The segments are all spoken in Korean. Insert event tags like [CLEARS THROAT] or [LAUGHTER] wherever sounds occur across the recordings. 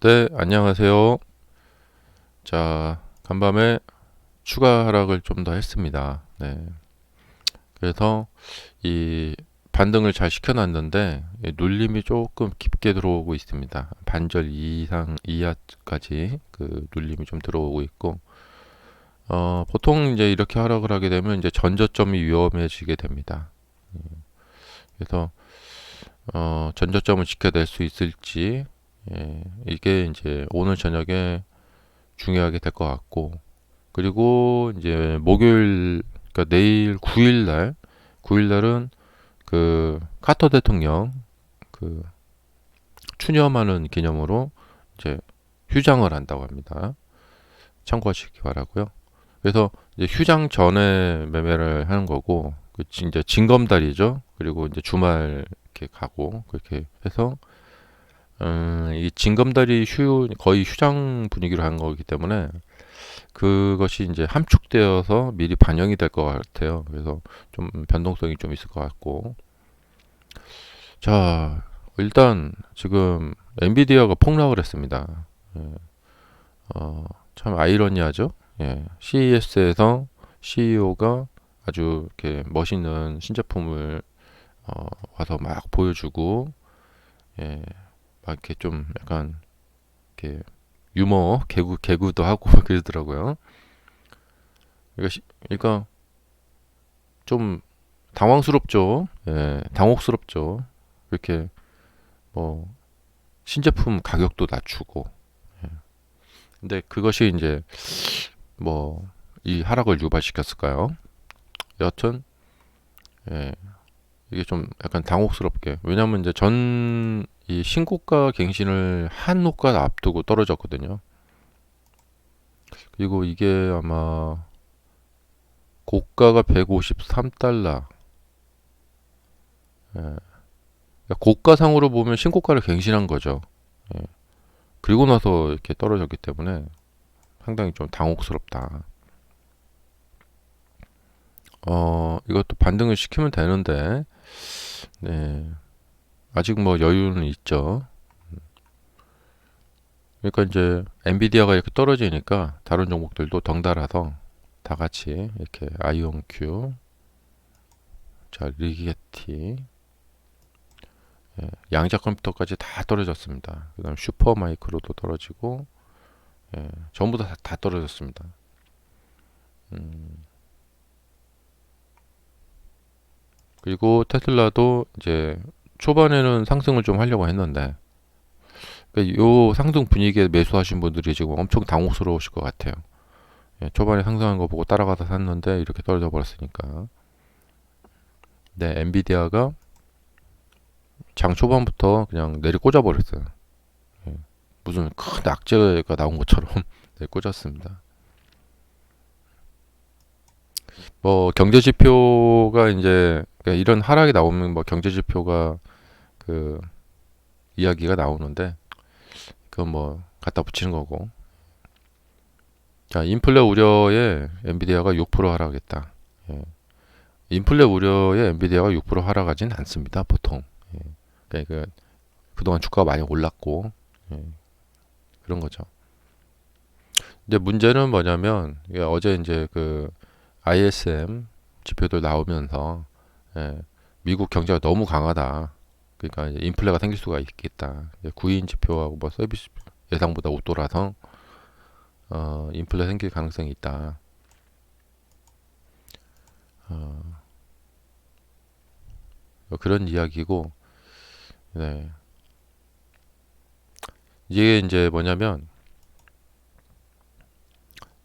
네, 안녕하세요. 자, 간밤에 추가 하락을 좀 더 했습니다. 네. 그래서 이 반등을 잘 시켜놨는데 이 눌림이 조금 깊게 들어오고 있습니다. 반절 이상 이하까지 그 눌림이 좀 들어오고 있고 어, 보통 이제 이렇게 하락을 하게 되면 이제 전저점이 위험해지게 됩니다. 음, 그래서 어, 전저점을 지켜낼 수 있을지 예, 이게 이제 오늘 저녁에 중요하게 될 것 같고 그리고 이제 목요일 그러니까 내일 9일 날 9일 날은 그 카터 대통령 그 추념하는 기념으로 이제 휴장을 한다고 합니다. 참고하시기 바라고요. 그래서 이제 휴장 전에 매매를 하는 거고 그 지- 이제 징검다리죠. 그리고 이제 주말 이렇게 가고 그렇게 해서 음, 이 징검다리 휴 거의 휴장 분위기로 한 거기 때문에 그것이 이제 함축되어서 미리 반영이 될 것 같아요. 그래서 좀 변동성이 좀 있을 것 같고. 자, 일단 지금 엔비디아가 폭락을 했습니다. 예. 어, 참 아이러니하죠. 예. CES에서 CEO가 아주 이렇게 멋있는 신제품을 어, 와서 막 보여주고, 예, 막 이렇게 좀 약간 이렇게 유머 개구 개구도 하고 그러더라고요. 그러니까, 시- 그러니까 좀 당황스럽죠. 예, 당혹스럽죠. 이렇게 뭐 신제품 가격도 낮추고. 예. 근데 그것이 이제 뭐 이 하락을 유발시켰을까요? 여튼 예, 이게 좀 약간 당혹스럽게 왜냐면 이제 전 이 신고가 갱신을 한 호가 앞두고 떨어졌거든요. 그리고 이게 아마 고가가 153달러. 예. 그러니까 고가상으로 보면 신고가를 갱신한 거죠. 예. 그리고 나서 이렇게 떨어졌기 때문에 상당히 좀 당혹스럽다. 어, 이것도 반등을 시키면 되는데, 네. 아직 뭐 여유는 있죠. 그러니까 이제 엔비디아가 이렇게 떨어지니까 다른 종목들도 덩달아서 다 같이 이렇게 아이온큐, 자 리게티, 예, 양자 컴퓨터까지 다 떨어졌습니다. 그 다음 슈퍼 마이크로도 떨어지고, 예, 전부 다, 다 떨어졌습니다. 음, 그리고 테슬라도 이제 초반에는 상승을 좀 하려고 했는데, 그러니까 요 상승 분위기에 매수하신 분들이 지금 엄청 당혹스러우실 것 같아요. 예, 초반에 상승한 거 보고 따라가서 샀는데 이렇게 떨어져 버렸으니까. 네, 엔비디아가 장 초반부터 그냥 내리 꽂아 버렸어요. 예, 무슨 큰 악재가 나온 것처럼 [LAUGHS] 네, 꽂았습니다. 뭐 경제 지표가 이제 그러니까 이런 하락이 나오면 뭐 경제 지표가 그 이야기가 나오는데 그건 뭐 갖다 붙이는 거고. 자, 인플레 우려에 엔비디아가 6% 하락했다. 예. 인플레 우려에 엔비디아가 6% 하락하진 않습니다. 보통. 예. 그러니까 그 그동안 주가가 많이 올랐고 예. 그런 거죠. 이제 문제는 뭐냐면 어제 이제 그 ISM 지표들 나오면서 예. 미국 경제가 너무 강하다. 그러니까 인플레가 생길 수가 있겠다. 구인 지표하고 뭐 서비스 예상보다 웃돌아서 어, 인플레 생길 가능성이 있다. 어, 뭐 그런 이야기고, 네. 이게 이제 뭐냐면,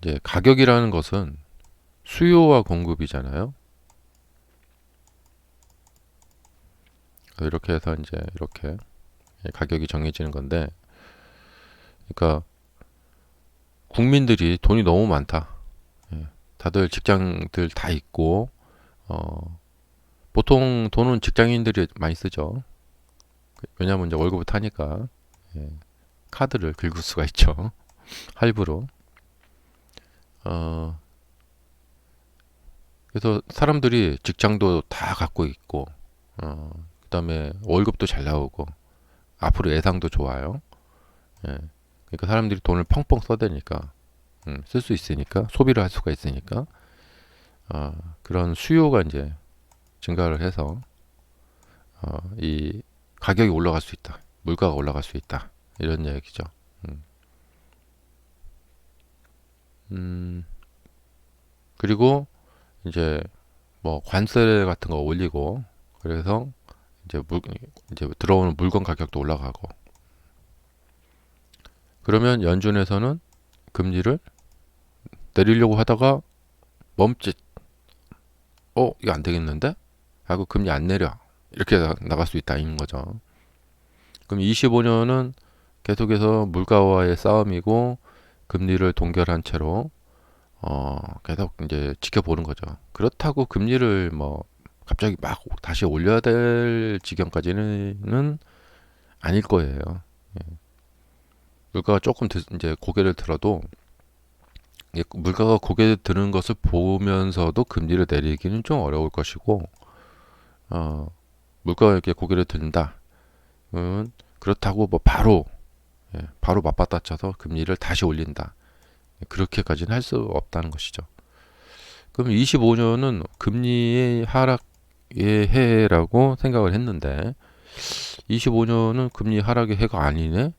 이제 가격이라는 것은 수요와 공급이잖아요. 이렇게 해서 이제 이렇게 가격이 정해지는 건데, 그러니까 국민들이 돈이 너무 많다. 예, 다들 직장들 다 있고, 어, 보통 돈은 직장인들이 많이 쓰죠. 왜냐면 이제 월급을 타니까 예, 카드를 긁을 수가 있죠. [LAUGHS] 할부로. 어, 그래서 사람들이 직장도 다 갖고 있고, 어, 그다음에 월급도 잘 나오고, 앞으로 예상도 좋아요. 예. 그러니까 사람들이 돈을 펑펑 써대니까 음, 쓸 수 있으니까 소비를 할 수가 있으니까 어, 그런 수요가 이제 증가를 해서 어, 이 가격이 올라갈 수 있다. 물가가 올라갈 수 있다. 이런 얘기죠. 음. 음, 그리고 이제 뭐 관세 같은 거 올리고 그래서 이제 물 이제 들어오는 물건 가격도 올라가고 그러면 연준에서는 금리를 내리려고 하다가 멈칫 어 이거 안 되겠는데 하고 금리 안 내려 이렇게 나- 나갈 수 있다는 거죠. 그럼 25년은 계속해서 물가와의 싸움이고 금리를 동결한 채로 어 계속 이제 지켜보는 거죠. 그렇다고 금리를 뭐 갑자기 막 다시 올려야 될 지경까지는 아닐 거예요. 예. 물가가 조금 드, 이제 고개를 들어도 이 물가가 고개 드는 것을 보면서도 금리를 내리기는 좀 어려울 것이고 어 물가가 이렇게 고개를 든다. 음, 그렇다고 뭐 바로 예, 바로 맞받아 쳐서 금리를 다시 올린다. 그렇게까지는 할 수 없다는 것이죠. 그럼 25년은 금리의 하락의 해라고 생각을 했는데 25년은 금리 하락의 해가 아니네.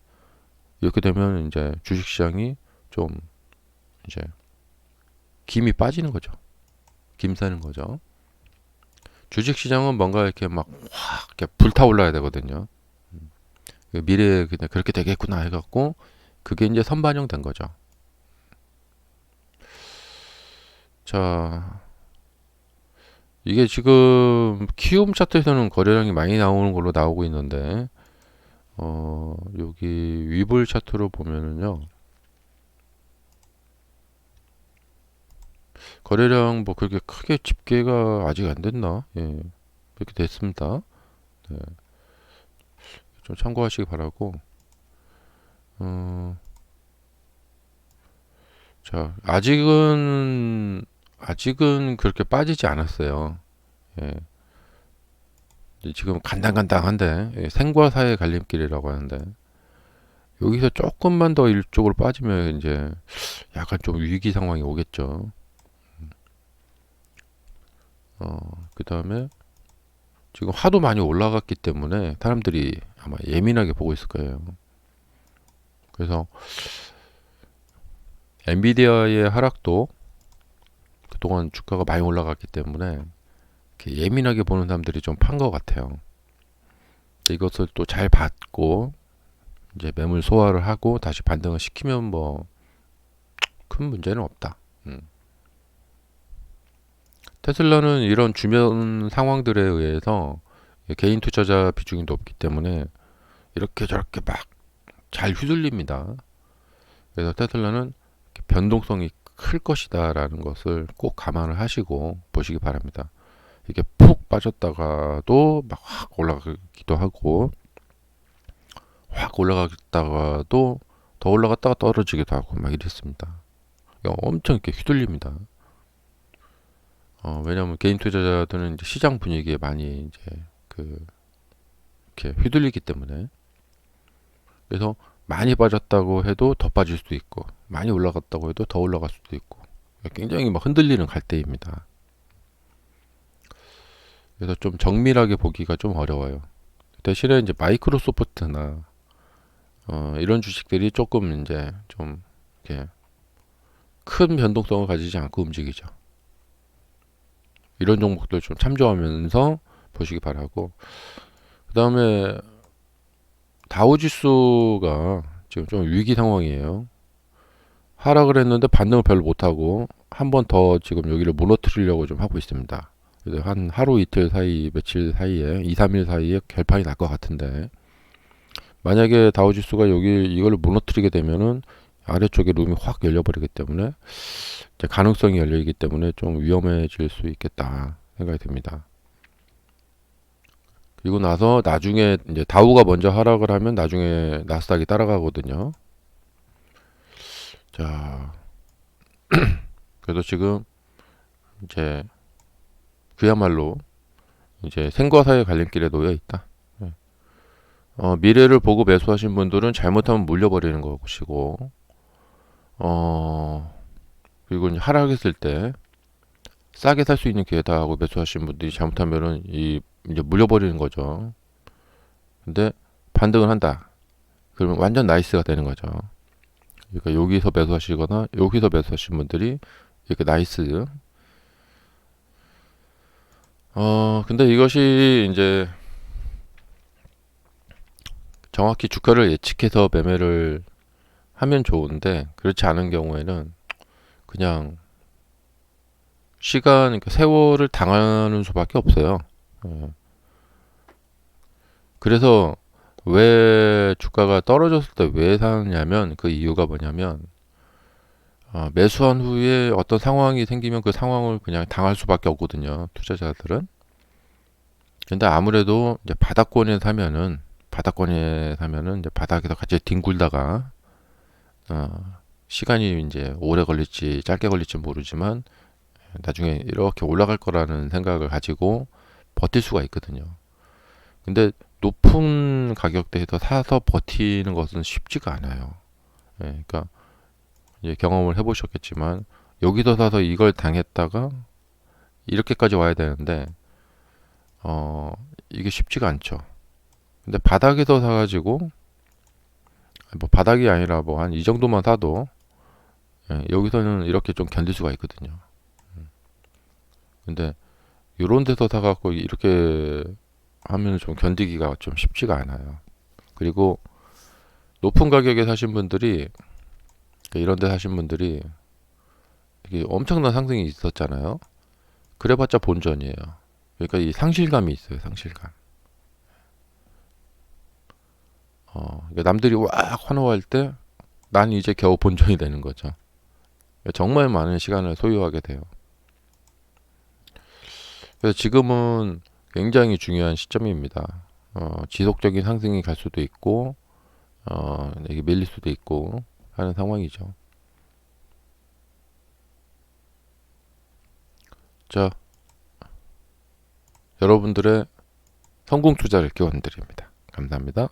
이렇게 되면 이제 주식 시장이 좀 이제 김이 빠지는 거죠. 김 새는 거죠. 주식 시장은 뭔가 이렇게 막 확 이렇게 불타올라야 되거든요. 음. 그 미래에 그냥 그렇게 되겠구나 해갖고 그게 이제 선반영된 거죠. 자, 이게 지금 키움 차트에서는 거래량이 많이 나오는 걸로 나오고 있는데, 어, 여기 위볼 차트로 보면은요, 거래량 뭐 그렇게 크게 집계가 아직 안 됐나? 예, 이렇게 됐습니다. 네. 좀 참고하시기 바라고, 어, 자, 아직은 아직은 그렇게 빠지지 않았어요. 예. 지금 간당간당한데 예, 생과 사의 갈림길이라고 하는데 여기서 조금만 더 이쪽으로 빠지면 이제 약간 좀 위기 상황이 오겠죠. 어, 그 다음에 지금 하도 많이 올라갔기 때문에 사람들이 아마 예민하게 보고 있을 거예요. 그래서 엔비디아의 하락도 그 동안 주가가 많이 올라갔기 때문에 예민하게 보는 사람들이 좀 판 것 같아요. 이것을 또 잘 받고 이제 매물 소화를 하고 다시 반등을 시키면 뭐 큰 문제는 없다. 음. 테슬라는 이런 주변 상황들에 의해서 개인 투자자 비중이 높기 때문에 이렇게 저렇게 막 잘 휘둘립니다. 그래서 테슬라는 변동성이 클 것이다 라는 것을 꼭 감안을 하시고 보시기 바랍니다. 이게 푹 빠졌다가도 막 확 올라가기도 하고 확 올라갔다가도 더 올라갔다가 떨어지기도 하고 막 이랬습니다. 엄청 이렇게 휘둘립니다. 어, 왜냐하면 개인 투자자들은 시장 분위기에 많이 이제 그 이렇게 휘둘리기 때문에 그래서 많이 빠졌다고 해도 더 빠질 수도 있고 많이 올라갔다고 해도 더 올라갈 수도 있고 굉장히 막 흔들리는 갈대입니다. 그래서 좀 정밀하게 보기가 좀 어려워요. 대신에 이제 마이크로소프트나 어, 이런 주식들이 조금 이제 좀 이렇게 큰 변동성을 가지지 않고 움직이죠. 이런 종목들 좀 참조하면서 보시기 바라고 그 다음에 다우지수가 지금 좀 위기 상황이에요. 하락을 했는데 반등을 별로 못하고 한 번 더 지금 여기를 무너뜨리려고 좀 하고 있습니다. 한 하루 이틀 사이 며칠 사이에 2, 3일 사이에 결판이 날 것 같은데 만약에 다우지수가 여기 이걸 무너뜨리게 되면은 아래쪽에 룸이 확 열려버리기 때문에 가능성이 열리기 때문에 좀 위험해질 수 있겠다 생각이 듭니다. 그리고 나서 나중에 이제 다우가 먼저 하락을 하면 나중에 나스닥이 따라가거든요. 자, [CLEARS THROAT] 그래서 지금 이제 그야말로 이제 생과 사의 갈림길에 놓여 있다. 네. 어, 미래를 보고 매수하신 분들은 잘못하면 물려버리는 것이고, 어, 그리고 이제 하락했을 때 싸게 살 수 있는 기회다 하고 매수하신 분들이 잘못하면은 이 이제 물려버리는 거죠. 근데 반등을 한다. 그러면 완전 나이스가 되는 거죠. 그러니까 여기서 매수하시거나 여기서 매수하신 분들이 이렇게 나이스. 어, 근데 이것이 이제 정확히 주가를 예측해서 매매를 하면 좋은데 그렇지 않은 경우에는 그냥 시간, 그러니까 세월을 당하는 수밖에 없어요. 예. 그래서 왜 주가가 떨어졌을 때 왜 사느냐면 그 이유가 뭐냐면 어, 매수한 후에 어떤 상황이 생기면 그 상황을 그냥 당할 수밖에 없거든요. 투자자들은. 근데 아무래도 이제 바닥권에 사면은 바닥권에 사면은 이제 바닥에서 같이 뒹굴다가 어, 시간이 이제 오래 걸릴지 짧게 걸릴지 모르지만 나중에 이렇게 올라갈 거라는 생각을 가지고 버틸 수가 있거든요. 근데 높은 가격대에서 사서 버티는 것은 쉽지가 않아요. 예, 그러니까 이제 경험을 해보셨겠지만 여기서 사서 이걸 당했다가 이렇게까지 와야 되는데 어 이게 쉽지가 않죠. 근데 바닥에서 사가지고 뭐 바닥이 아니라 뭐 한 이 정도만 사도 예, 여기서는 이렇게 좀 견딜 수가 있거든요. 음. 근데 요런 데서 사갖고 이렇게 하면 좀 견디기가 좀 쉽지가 않아요. 그리고 높은 가격에 사신 분들이 그러니까 이런 데 사신 분들이 이게 엄청난 상승이 있었잖아요. 그래봤자 본전이에요. 그러니까 이 상실감이 있어요. 상실감. 어, 그러니까 남들이 와 환호할 때 난 이제 겨우 본전이 되는 거죠. 정말 많은 시간을 소요하게 돼요. 그래서 지금은 굉장히 중요한 시점입니다. 어, 지속적인 상승이 갈 수도 있고, 어, 이게 밀릴 수도 있고 하는 상황이죠. 자, 여러분들의 성공 투자를 기원드립니다. 감사합니다.